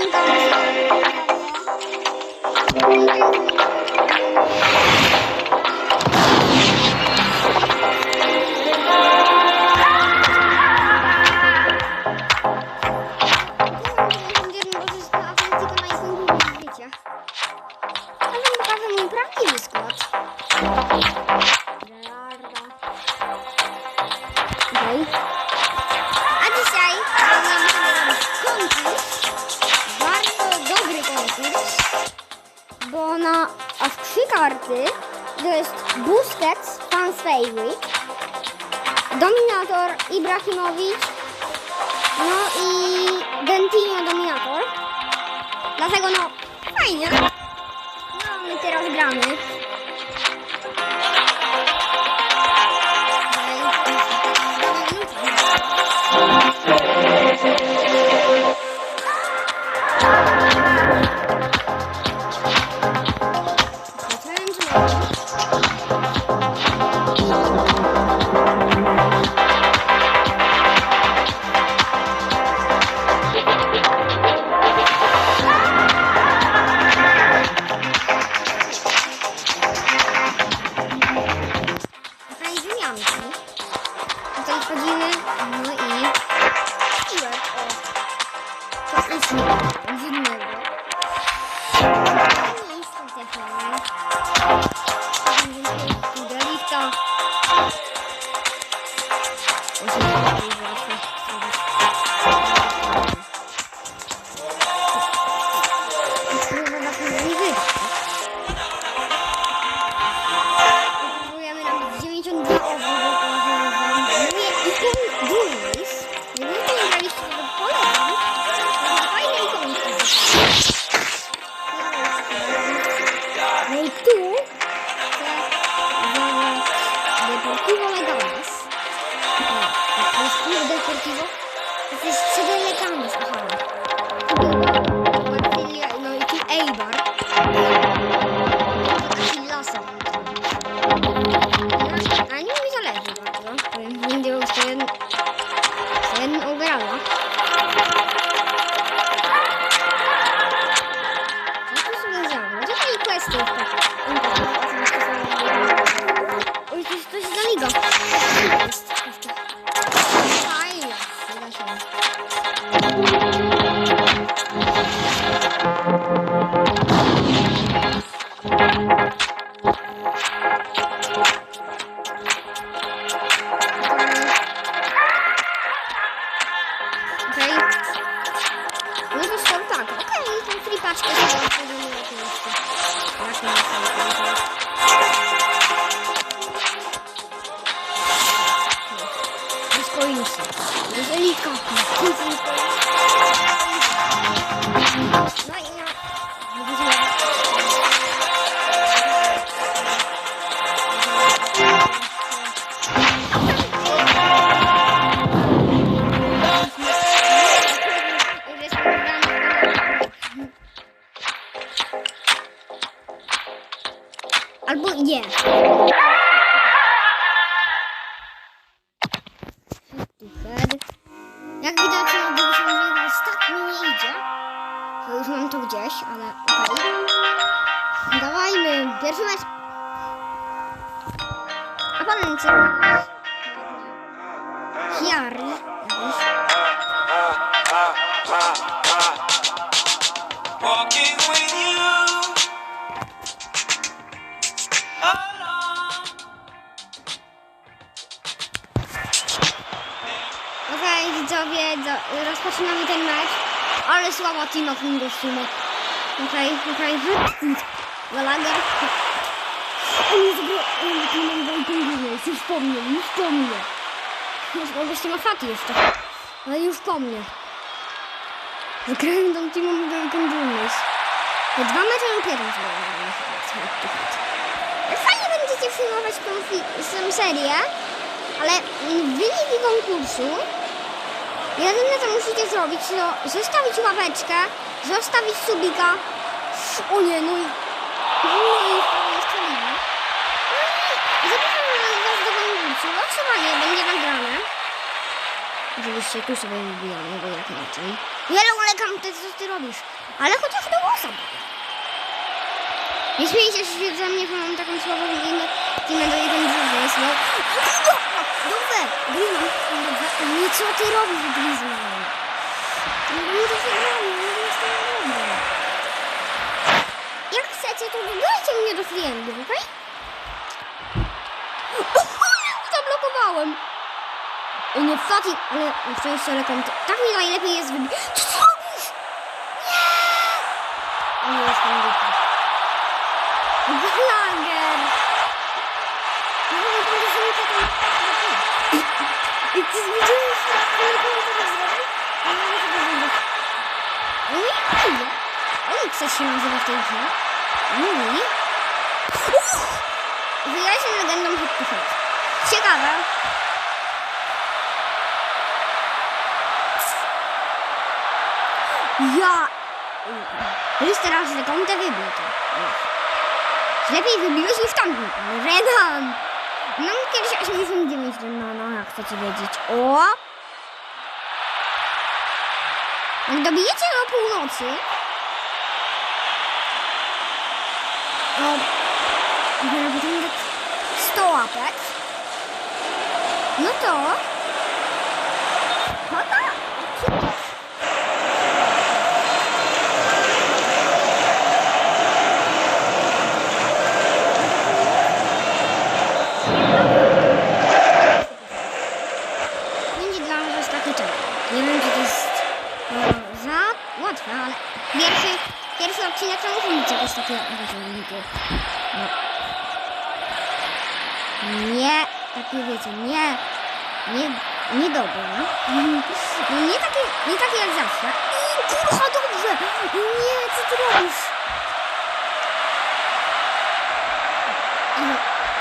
Ranka Będziemy Fans favorite, Dominator, Ibrahimowicz, no i Dentino Dominator. Dlatego no fajnie. No my teraz gramy. Le joli camping. Już mam to gdzieś, ale okej. Dawajmy, pierwszy mecz. Walking with you alone. Okej, widzowie, do, rozpoczynamy ten mecz. Ale słaba teama Fungus Sumo. Okej, okej, okay, Gallagher. On jest gro... On jest teamem Wojtęgówny, już po mnie, już po mnie. Już August ma faty jeszcze. Ale już po mnie. Wygrałem tą teamem Wojtęgówny. Te dwa mecze jeden sobie Fajnie będziecie filmować tą, serię, ale wyniki konkursu Jedyne co musicie zrobić to zostawić ławeczkę, zostawić subika. O nie, no i... No nie. No i. Losowanie będzie nagrane. Oczywiście tu sobie wybijamy, bo jak inaczej. Wiele ulegam, to co ty robisz? Ale chociaż do było. Nie śmiejcie się ze mnie, że mam taką słabą minę. Tinę do jeden drugi jest, no. Dobrze, Griezmann, dobrze. Nie, co ty robisz, Griezmann? Nie to się robi, nie jest to dobre. Jak chcecie, to dodajcie mnie do friendów, okej? Zablokowałem. I nie Fati, ale jeszcze jest telekom. Tak mi najlepiej jest wybić. Co ty robisz? Nie! O nie, jestem głupi. Gallagher! No, no, to jest nie taką... I ty widziałeś? No, nie. No idzie. Onyx się nazywa w tej grze. Mówi. Wyjaśnię legendą hit. Ciekawe. Ja... Już teraz sekądę wybił to. Lepiej wybiłeś niż tamten. Renan! Mam kiedyś 89 Renana, jak chcecie wiedzieć. O! Jak dobijecie na północy, o, jeżeli będziemy tak 100 łapek, no to, no tak, będzie dla was taki czas. Nie wiem, czy to jest e, za łatwe, ale pierwszy, pierwszy odcinek być jakoś takie rozumniki. No. Nie, takie wiecie, nie, nie, nie dobre, no. no nie takie, nie takie jak zawsze. I kurwa, dobrze! Nie, co ty robisz?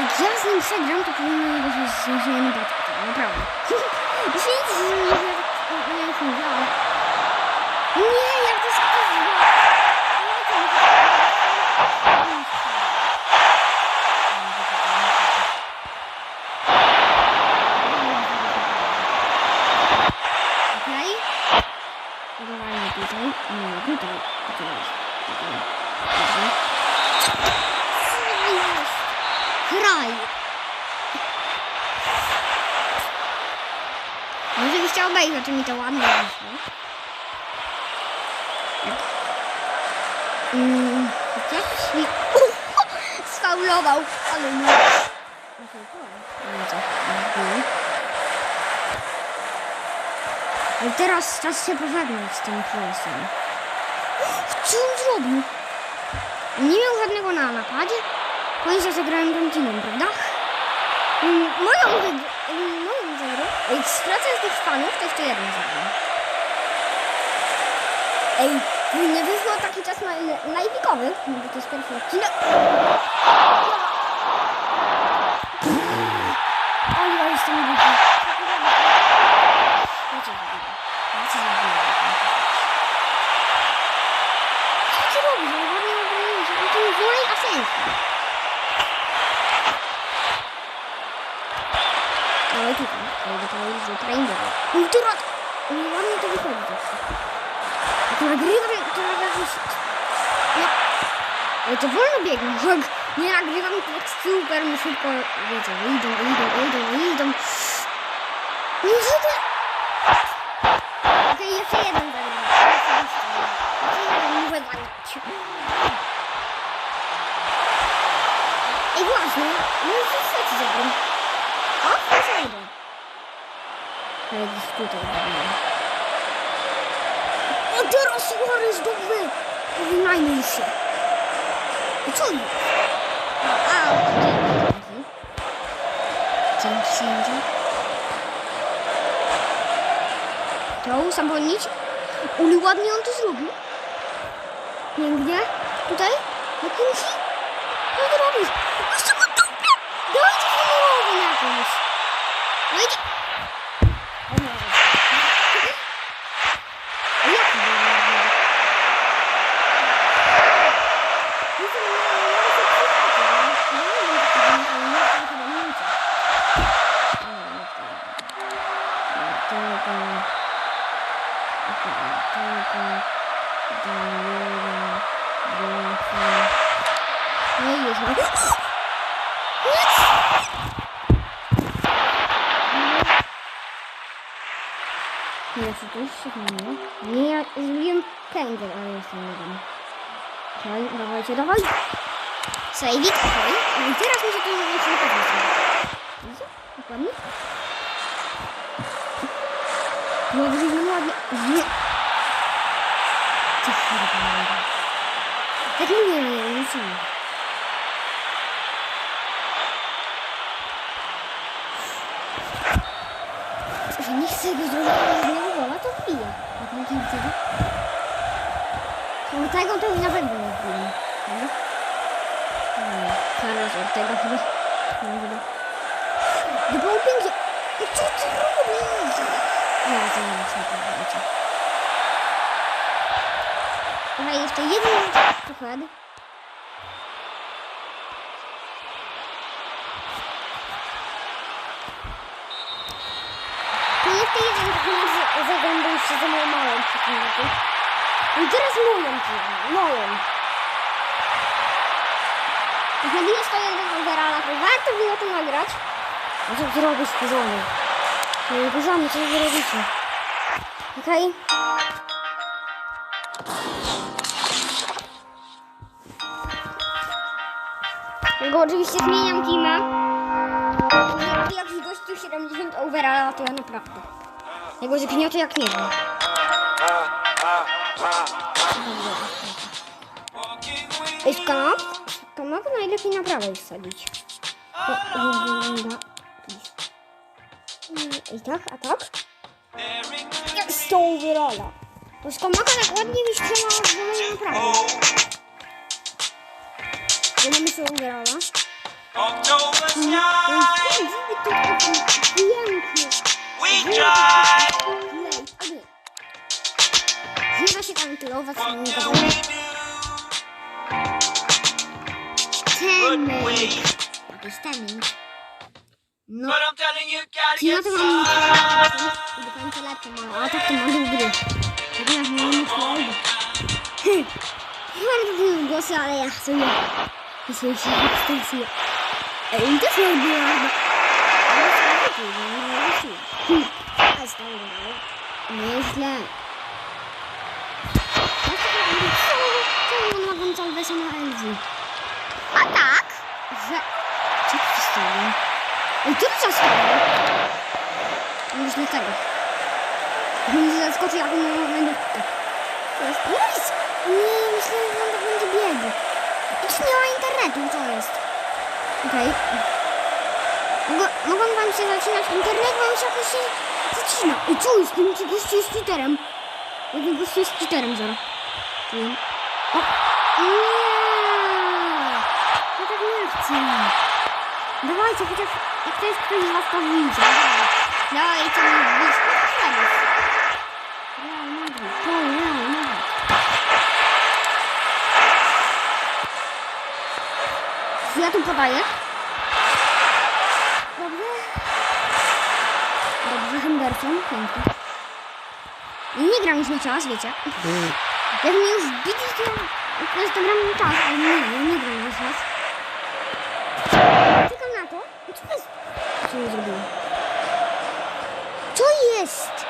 Jak ja z nim przegram, to powinno się zniesienie batku, naprawdę. Nic z nim nie nie. Nie, jak to jest Okej. Udawajmy tutaj. Nie, Tutaj jest. Co jest? Kraj. Może byś chciał obejrzeć, czy mi to ładnie wyszło. Mm, jak mi... Sfaulował, ale nie. Ale teraz czas się pożegnać z tym królestwem. Co on zrobił? Nie miał żadnego na napadzie? Oni się zagrałem Continem, prawda? Mm, Moją wygrę, moją zagrę, z tych fanów, to jeszcze jeden zagram. Ej, nie wyszło taki czas na live'ikowy, no bo to jest pierwszy odcinek. O, ja jestem głupi. Ja cię zabiję. Ja cię. Co ty robisz? Ja ładnie obroniłeś. On tu wolej asensu. Ale tutaj. Ale to jest do triangula. Ultra... Nie ładnie to wychodzi zawsze. Jak nagrywam, to nagrywam... No. Ale to wolno biegnie. Jak nie nagrywam, to tak super mi szybko... Wiecie, idą, idą, idą, idą. No to... Okej. Ej, właśnie, no i co trzeci zagram? O, jeszcze jeden. Ale gdzieś tutaj zagram. O, teraz Suarez, dobry! Powinnajmy się. I co jest? A, dzięki. Dzięki, sędzia. To usamodzielnić. Uli, ładnie on to zrobił. Pięknie. Tutaj? Na kimsi? Co ty robisz? Jeszcze go dupę! Dajcie honorową jakąś. No znowu. Nie, co to jest szybko, nie? ja zrobiłem pędzel, ale jestem nie wiem. Dawaj, dawajcie, dawaj! Sejwik, okej. No I teraz mi się to zacznie pokazać. Widzicie? Dokładnie. No, wygląda ładnie. Nie. Co się robi? Tak mówię, nie wiem, nic nie. Że nie chcę go zrobić żadnego gola, to wbija. Jak nie chcę go. No tego to na pewno nie? Nie, zaraz od tego chyba. Nie, było pięknie. No co ty robisz? Nie, to nie pewno. wiecie. Dobra, jeszcze jeden przykład. To jest ten jeden przykład z zaglądał jeszcze za moją małą przykładzie. I teraz moją piłę, moją. Jak nabijesz to jeden overalla, to warto było to nagrać. Co ty robisz, kurzony? Nie, kurzony, co wy robicie? Okej? Tylko oczywiście zmieniam teama. Jak jakiś gościu 70 overalla, to ja naprawdę. Jego zgniotę jak nie wiem. With Jest kanap? Kanap najlepiej na prawej wsadzić. I tak, a tak? Jak z tą wyrola. To z kamaka tak ładnie z wolnej na prawej. Bo mamy sobie wyrola. October No sky. i widzimy tu taki piękny. We drive. Lej, a nie. Nie da się kantylować, What nie can da we się. do? Teaming. But we. Jakiś teaming. No. But I'm telling you, gotta Czy ja get to mam some. do końca lepsze mam, a tak to mam do gry. Natomiast mam nic małego. Mam różne głosy, ale ja chcę je. Ja sobie się ekstansję. Ej, to się odbyła chyba. Ale to nie lepiej, bo stało dalej. Nieźle. Co? Co on ma Gonzalesa na LG? A tak, że... Co tu się stało? Ej, co tu się stało? Nie tego. Nie zaskoczy jak na minutkę. To jest nic. Nie, myślałem, że on tak będzie biegł. Już nie ma internetu, co jest? Okej. Mogą, mogą wam się zacinać internet, się jakoś się zacina. I co jest? Ten ci gościu jest cheaterem. Jeden gościu jest cheaterem, zaraz. Wiem. O! Nie! Ja tak nie chcę. Dawajcie, chociaż jak to jest ktoś z was to widzi. Dawajcie mi blisko Szwedów. Real Madrid, to Real. Ja tu podaję. Pięknie. I nie gram już na czas, wiecie. Jak mnie już widzisz, to to to gram na czas, ale nie, ja nie gram na czas. Czekam na to. Co jest? Co nie zrobiłem? Co jest?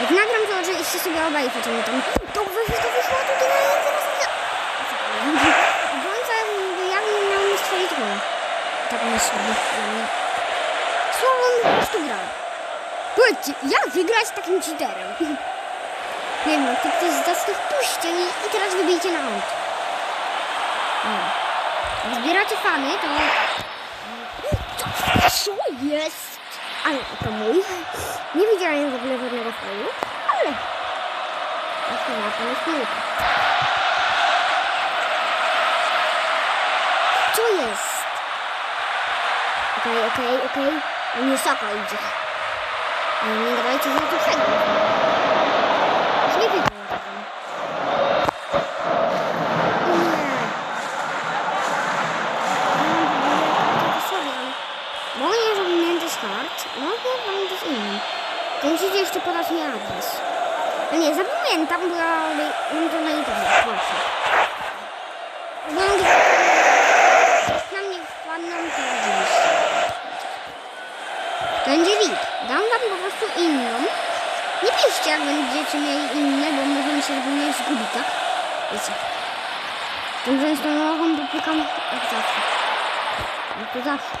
Jak nagram to oczywiście sobie obejrzę, co mi tam... Że to wyszło, to ty na zaraz... Obrońca ja bym miał nie strzelić gola. Tak myślę. dla. Słabo on po prostu gra. Powiedzcie, jak wygrać z takim cheaterem? Nie wiem, to ktoś z was to wpuśćcie i, i teraz wybijcie na aut. Jak zbieracie fany, to... Co, jest? Ale to mój. Nie widziałem w ogóle żadnego fanu, ale... To ma, to jest piłka. Co jest? Okej, okej, okej. Nie Saka idzie. Nie grajcie za to fajnie. Już nie widzę tego. Nie. Mogę nie zapomnieć start. Mogę wam dać inny. To musicie jeszcze podać mi adres. No nie, zapamiętam, bo ja mam to na internet. No, Dam po prostu inną. Nie piszcie, jak będziecie mieli inne, bo możemy się ogólnie zgubić, tak? Wiecie. Także z tą nogą dopykam jak zawsze. Jak to zawsze.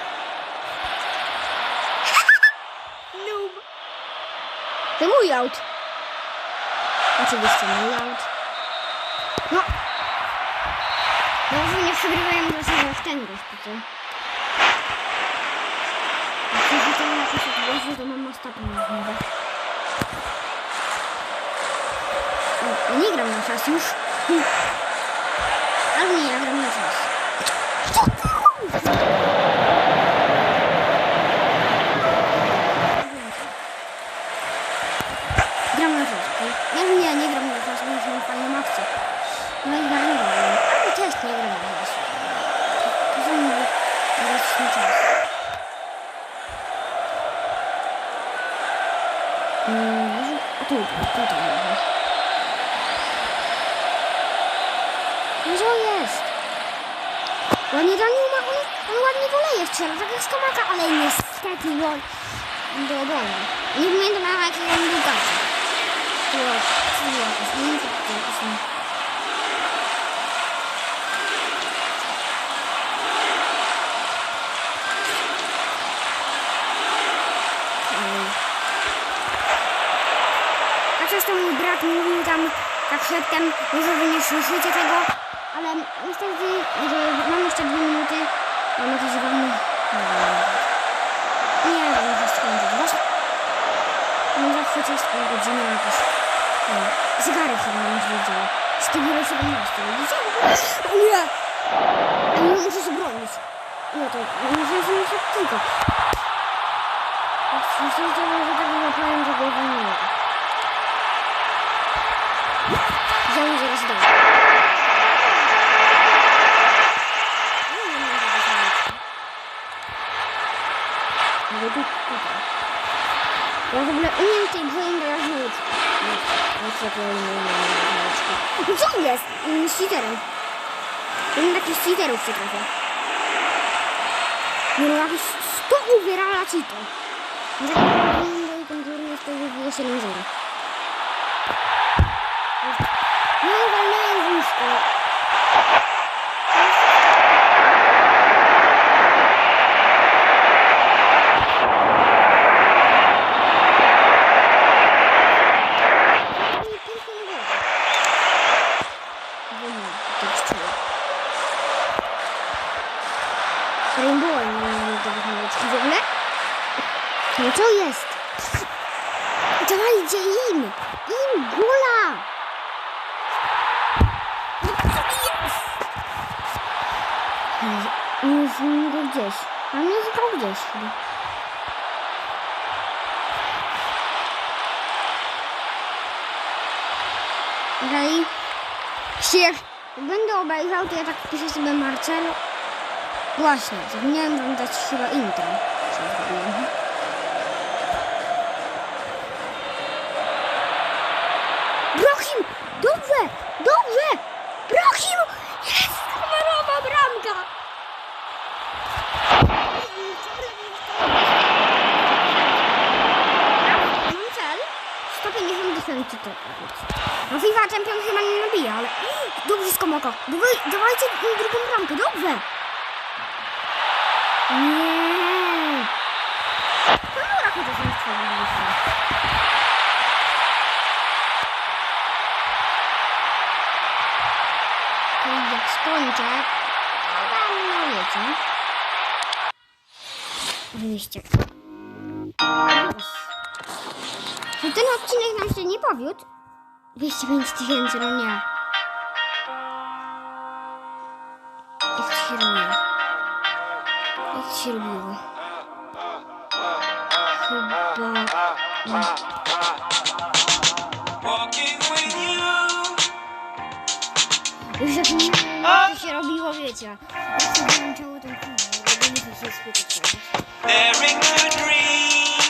Noob. To mój aut. Oczywiście mój aut. No. Może nie przegrywają do sobie jak ten gość, to co? Jak się to odłoży, to mam ostatnią rozmowę. Ja nie gram na czas już. Hm. Ale nie, ja gram na czas. Co jest? Ładnie Daniel ma, on, on ładnie woleje strzela, tak jak stomaka, ale niestety gol do obrony. Nie pamiętam na jakiej on był. To to to. Ej. A coś tam mój brat mówił tam tak szeptem, może wy nie słyszycie tego, niestety, że mam jeszcze dwie minuty, mam jakieś ważne... Nie wiem, może skończyć. Właśnie... No zawsze coś pół godziny jakieś... Nie wiem, zegarek chyba nie wiedział. Z tego 17, widzicie? O nie! Nie muszę się bronić. Nie, to muszę się nie tylko. Myślę, że tak złapałem, że głowa nie. Wziął zaraz do mnie. Nie wiem, jak to zrobić. Ale tu, tutaj. Ja w ogóle umiem tej grze grać na łódzku. Nie chcę to umiem na łódzku. No co jest? Mm, Z cheaterem. Umiem takich cheaterów się trafia. Nie no, jakiś 100 uwierala cheater. Że mojej kontury jest to było 7 0 No i walnąłem w łóżko. Nie piękną głowę. Bo nie, to jest czuło. Rainbow nie miał ogóle. No co jest? Dawajcie im! Im gula! No jest? Nie znam go gdzieś. A mnie zgrał gdzieś chyba. Okej. Jak będę obejrzał, to ja tak wpiszę sobie Marcelo. Właśnie, zapomniałem wam dać chyba intro. Co zrobiłem. Brahim! Dobrze! Dobrze! Brahim! Jest kamerowa bramka! Mam cel 150 tysięcy to No FIFA Champion chyba nie nabija, ale dobrze z komaka. Dawaj, dawajcie drugą bramkę, dobrze! Nie! No dobra, chociaż nie strzeliliśmy. To jak skończę, to wam no wiecie. Oczywiście. Że ten odcinek nam się nie powiódł. 205 tysięcy, no nie. Jak to się robiło? Jak to się robiło? Chyba... Już zapomniałem, jak to się robiło, wiecie. Jak się włączało ten film, nie muszę się spytać teraz. Daring to dream.